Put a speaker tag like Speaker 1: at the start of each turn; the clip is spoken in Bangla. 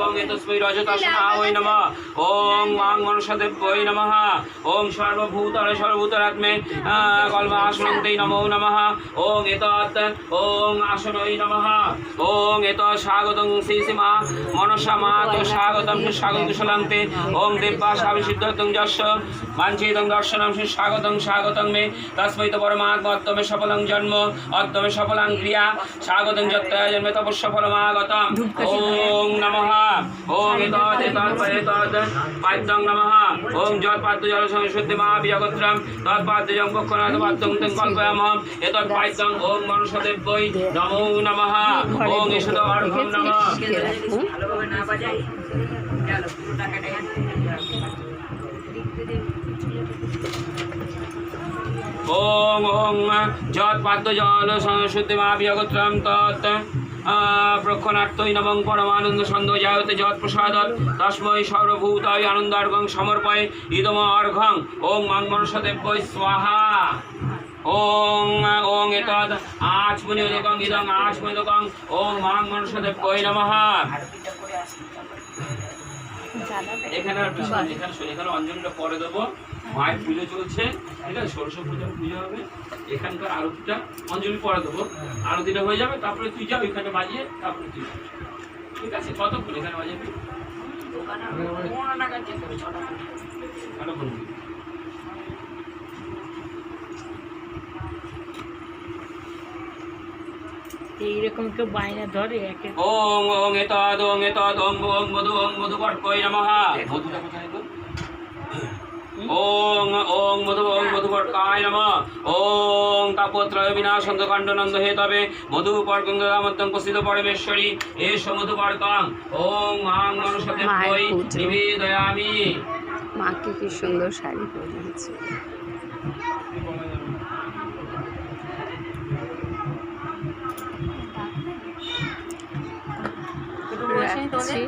Speaker 1: ওং এতস্मै রজতাসনায় নমঃ ওং মাং মনসদেব্যৈ নমঃ ওং সর্বভূতলে সর্বভূতরাত্মে কল্পাসনন্তে নমো নমঃ ওং এতৎ ওং আসনৈ নমঃ ওং এত স্বাগতং শ্রী শ্রীমা মনসা মাত স্বাগতম স্বাগত কুশলান্তে ওং দেব্যা সাবিসিদ্ধং যশ বাঞ্ছিতং দর্শনম স্বাগতং স্বাগতং মে তস্मै তো পরমাত্মত্তমে সফলং জন্ম অত্তমে সফলাং ক্রিয়া স্বাগতং জন্মে তপস্য ফলমাগতম ওং পাদ্যং নমঃ। ওং যৎ পাদ্য জল সংশুদ্ধি মা বিজগত্রম তৎ পাদ্যজং পক্ষনাথ পাদ্যং তং কল্পয়ামহম এতৎ পাদ্যং ওং মনুষ্যদেব্যৈ নমো নমঃ। ওং ঈশদ অর্ঘম নমঃ।
Speaker 2: ভালোভাবে না বাজাই গেল পুরো টাকাটা
Speaker 1: ওং ওং যৎ পাদ্য জল সংশুদ্ধি তৎ প্রক্ষণার্থই নবং পরমানন্দ ছন্দ জায়তে যৎ প্রসাদত তস্মৈ সর্বভূতায় আনন্দার্ঘং সমর্পয় ইদম অর্ঘং ওং মাং মনসদেব্যৈ স্বাহা। ওং ওং এতদ আচমনি উদকং ইদং আচমনি উদকং ওং মাং কৈ নমঃ। এখানে আর এখানে এখানে অঞ্জলিটা পরে দেবো। মায়ের পুজো চলছে ঠিক আছে? সরস্বতী পূজা পুজো হবে। এখানকার আরতিটা অঞ্জলি পরে দেবো। আরতিটা হয়ে যাবে তারপরে তুই যাও এখানে বাজিয়ে তারপরে তুই যাবি। ঠিক আছে? কতক্ষণ এখানে বাজাবি
Speaker 2: দোকানে
Speaker 3: এইরকম কেউ বায়না ধরে একে?
Speaker 1: ওং ওং এতদ ওং এতদ ওং ওং মধু ওং মধু বটকই নমঃ মধুটা কোথায় গো? ওং ওং মধু ওং মধু বটকায় নমঃ। ওং তাপত্রয় বিনাশন্ত খণ্ডনন্দ হে তবে। মধু প্রসিদ্ধ পরমেশ্বরী। এস মধু পর্কং ওং মাং মনুষ্যতে
Speaker 4: মায়ের
Speaker 1: নিবেদয়ামি।
Speaker 4: মাকে কি সুন্দর শাড়ি পরিয়েছে রাখছি